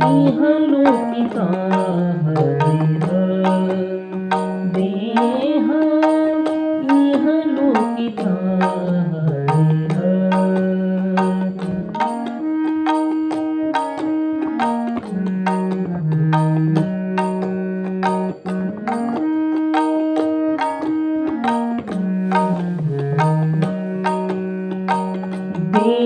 देहलोकिका देह इहलोकिका देह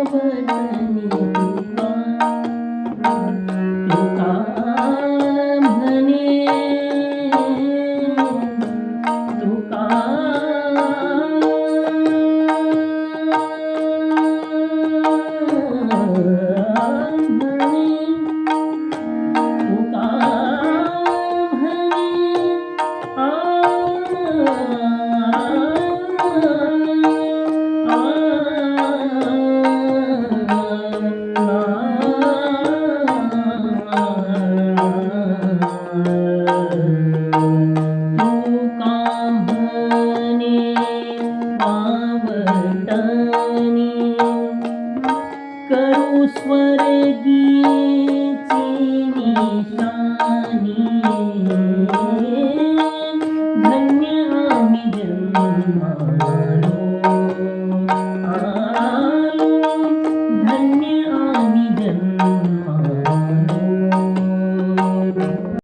तुका Oh, no.